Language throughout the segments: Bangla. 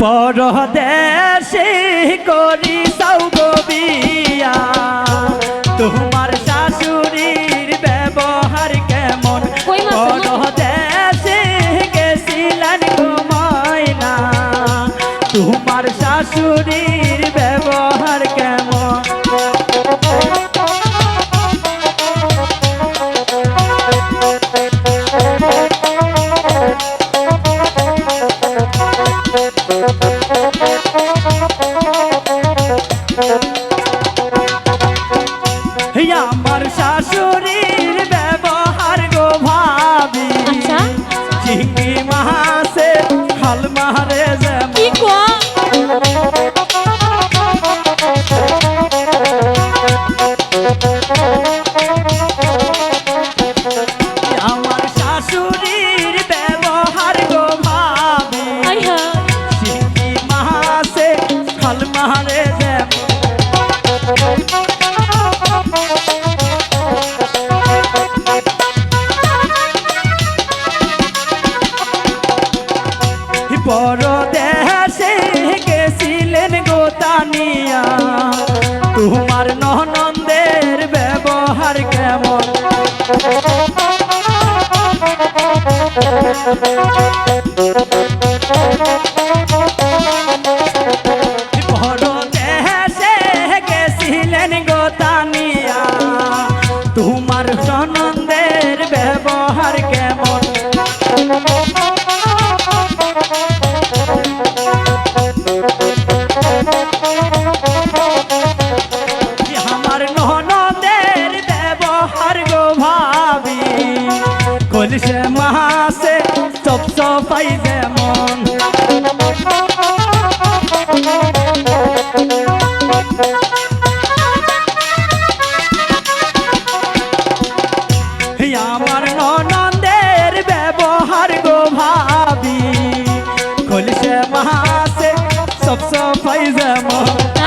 পরদেশে করি শাশুড়ির ব্যবহার কেমন আমার শাশুড়ির ব্যবহার গো ভাবি। চিংড়ি খাল মারে পরদেশে গেছিলেন গোতানিয়া তোমার ননন্দের ব্যবহার কেমন? পরদেশে গেছিলেন গোতানিয়া তোমার ননন্দের ব্যবহার কেমন কলসে মাসে চপ চপাই যেমন আমার ননদের ব্যবহার গো ভাবি যেমন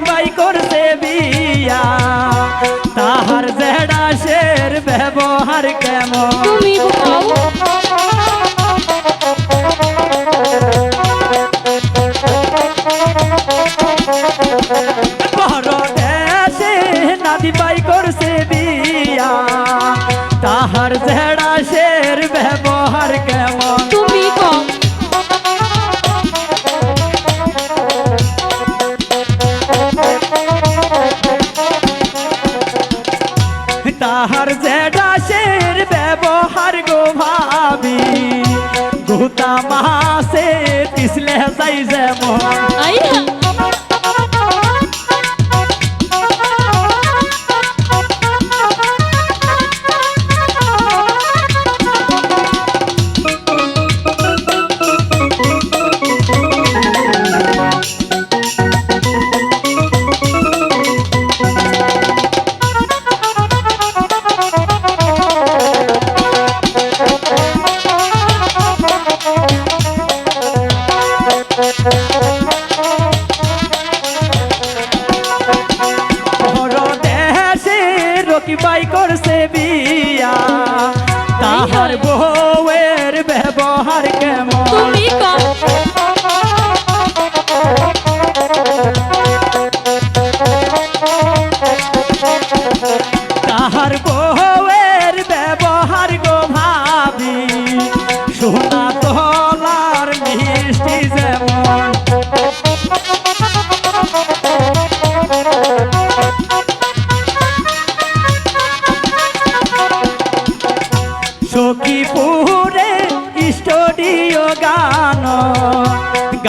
Fatima গুতা মাসে তিসলে যাই যেমন বাই করছে বি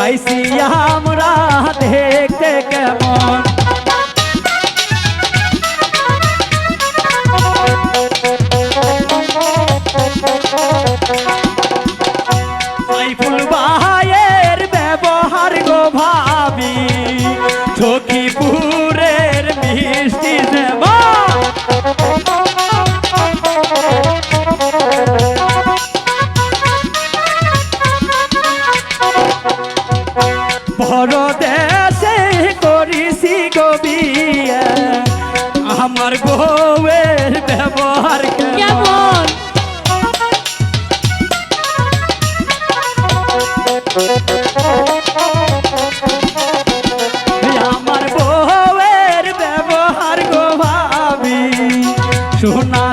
আইসি আমরা দেখতে কেমন সাইফুল ভাইয়ের ব্যবহার গো ভাই ব্যবহার কেমন? আমার বউয়ের ব্যবহার গো ভাবি শোনা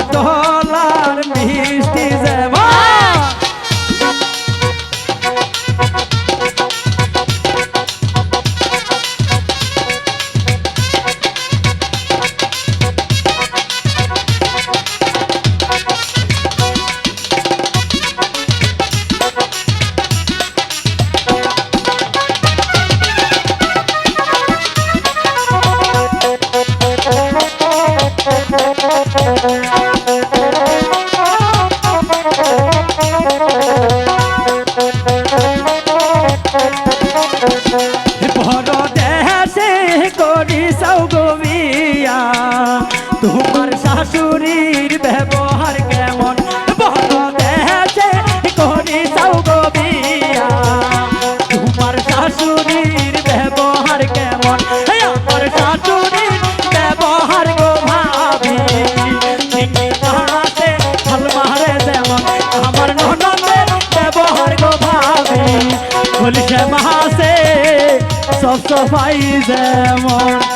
মুস্তফাই যেমন